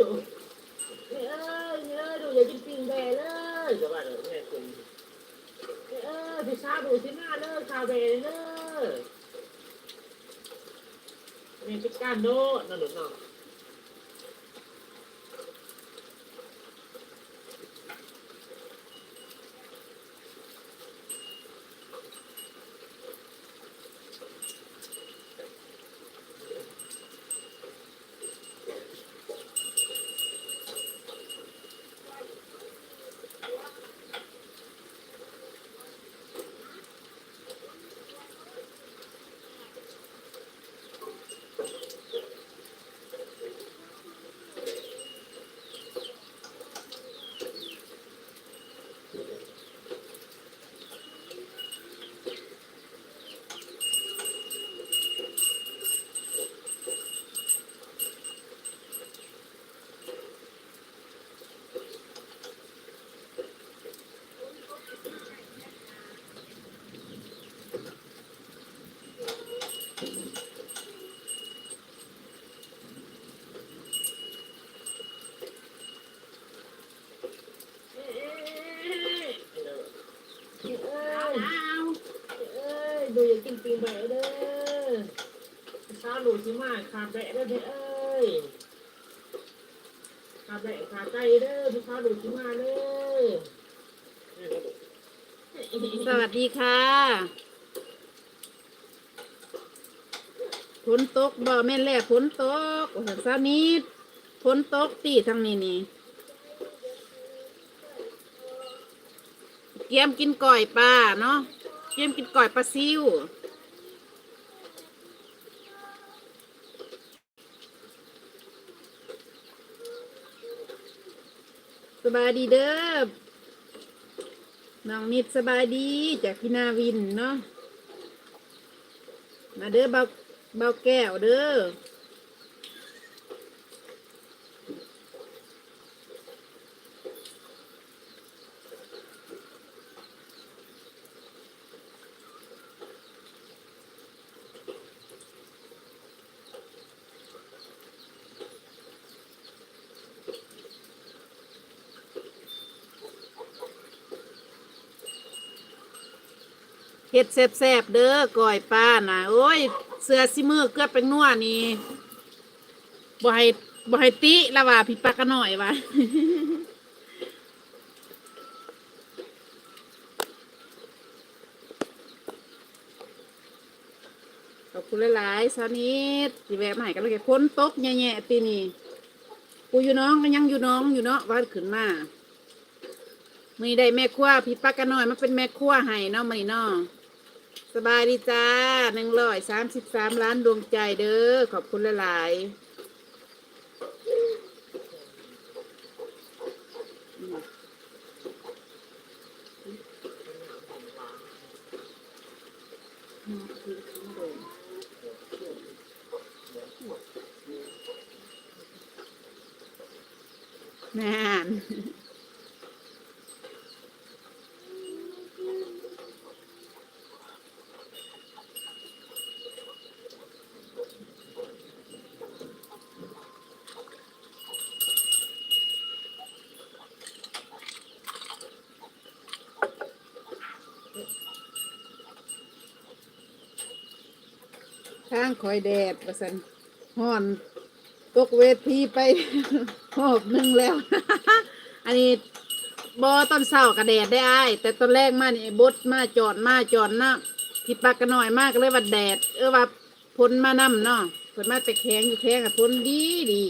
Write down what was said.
ดูเอ้ยเอ้ยดูอย่ากินปิ้งแบเลยจะว่าเดี๋แม่คุณเอ้ยพิซซ่าดูสิหน้าเลยชาเบเลยนี่พิซซ่านโน่นั่นหรือเปล่า กินปีนแบะเด้อข้าหลูสิมาขาแบะเด้อเด้อเอ้ยขาแบะขาไก่เด้อพี่ข้าหลูสิมาเด้อสวัสดีค่ะฝนตกบ่แม่นแหละฝนตกโอ้โหสานิดฝนตกตีทางนี้นี่เกียมกินก่อยปลาเนาะเกียมกินก่อยปลาซิว บายดีเด้อน้องนิดสบายดีจากพี่นาวินเนาะมาเด้อเบาเบาแก้วเด้อ เฮ็ดแซ่บๆเด้อก้อยปลาน่ะ โอ้ย เสือซิมือเกือบเป็นนัวนี่บ่ให้บ่ให้ติละว่าพี่ปากกะหน่อยว่าขอบคุณหลายๆสานิดที่แวะมาให้กันเลยฝนตกแย่ๆปีนี้กูอยู่น้องก็ยังอยู่น้องอยู่เนาะว่าขึ้นมามือได้แม่ครัวพี่ปักกันหน่อยมันเป็นแม่ครัวให้เนาะมือเนาะ สบายดีจ้าหนึ่งร้อยสามสิบสามล้านดวงใจเด้อ ขอบคุณหลายนาน ทางคอยแดดประสันห่อนตกเวทีไปหอบหนึ่งแล้ว อันนี้บอตอนเศร้ากระแดดได้อ้ายแต่ตอนแรกมานี่บดมาจอดมาจอดนะผิดปากกันหน่อยมากเลยว่าแดด เออว่าพ้นมานํเนาะพ้นมาแต่แข็งอยู่แข็งกับพ้นดีดี